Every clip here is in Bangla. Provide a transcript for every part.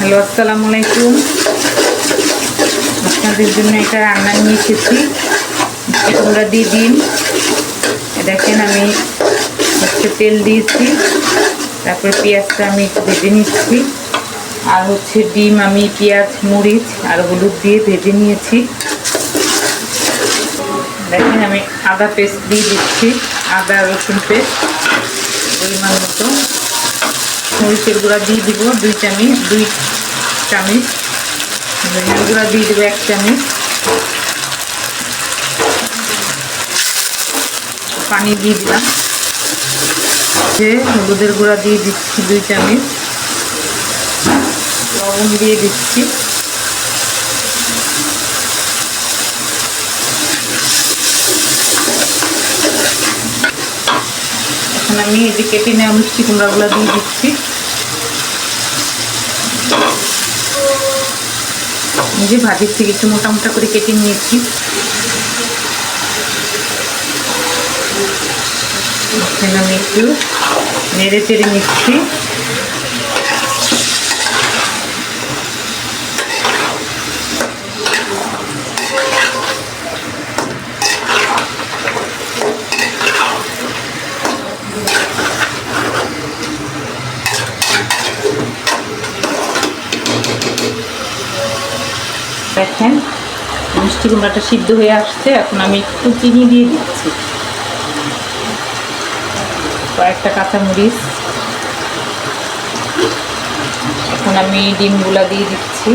হ্যালো, আসসালামু আলাইকুম। আপনাদের জন্য এটা রান্না নিয়ে এসেছি। তোমরা দিয়ে দিন। দেখেন আমি হচ্ছে তেল দিয়েছি। তারপরে পেঁয়াজটা আমি একটু ভেজে নিচ্ছি। আর হচ্ছে ডিম, আমি পেঁয়াজ, মরিচ আর হলুদ দিয়ে ভেজে নিয়েছি। দেখেন আমি আদা পেস্ট দিয়ে দিচ্ছি, আদা রসুন পেস্ট, পরিমাণ মতো। মরিচের গুঁড়া দিয়ে দিব, দুই চামচ দুই চামচ। ধনিয়ার গুঁড়া দিয়ে দেবো এক চামচ। পানি দিয়ে দিলাম। যে হলুদের গুঁড়া দিয়ে দিচ্ছি, দুই চামচ। লবণ দিয়ে দিচ্ছি। আমি এই যে কেটে নেওয়া মিষ্টি কুমড়াগুলো দিয়ে দিচ্ছি। নিজে ভাজির থেকে একটু মোটা করে কেটে নিয়েছি। এখানে আমি একটু নেড়ে চেড়ে নিচ্ছি। দেখেন। মিষ্টি কুমড়াটা সিদ্ধ হয়ে আসছে, এখন আমি একটু চিনি দিয়ে দিচ্ছি। কয়েকটা কাঁচামরিচ। এখন আমি ডিমগুলা দিয়ে দিচ্ছি।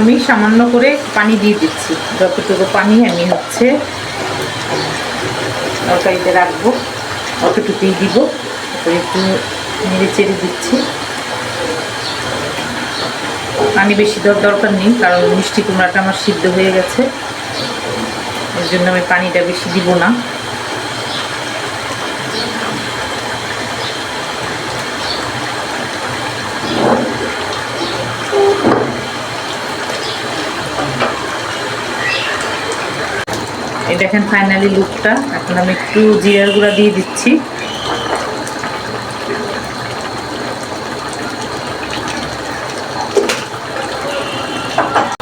আমি সামান্য করে পানি দিয়ে দিচ্ছি। যতটুকু পানি আমি হচ্ছে তরকারিতে রাখব, অতটুকুই দিব। তারপরে একটু নেড়ে চেড়ে দিচ্ছি। পানি বেশি দেওয়ার দরকার নেই, কারণ মিষ্টি কুমড়াটা আমার সিদ্ধ হয়ে গেছে। এর জন্য আমি পানিটা বেশি দিব না। এই দেখেন ফাইনালি লুকটা এখন আমি একটু জিরার গুঁড়া দিয়ে দিচ্ছি।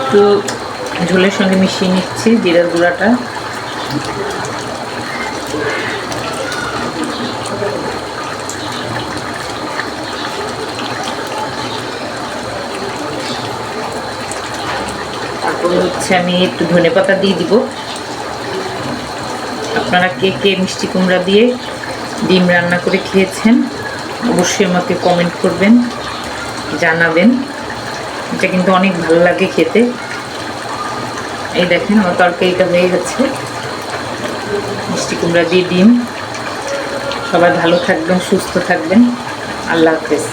একটু ঝোলের সঙ্গে মিশিয়ে নিচ্ছি জিরার গুঁড়াটা। তারপরে হচ্ছে আমি একটু ধনে পাতা দিয়ে দিব। আপনারা কে কে মিষ্টি কুমড়া দিয়ে ডিম রান্না করে খেয়েছেন, অবশ্যই আমাকে কমেন্ট করবেন, জানাবেন। এটা কিন্তু অনেক ভালো লাগে খেতে। এই দেখেন আমার তরকারিটা হয়ে গেছে। মিষ্টি কুমড়া দিয়ে ডিম। সবাই ভালো থাকবেন, সুস্থ থাকবেন। আল্লাহ হাফেজ।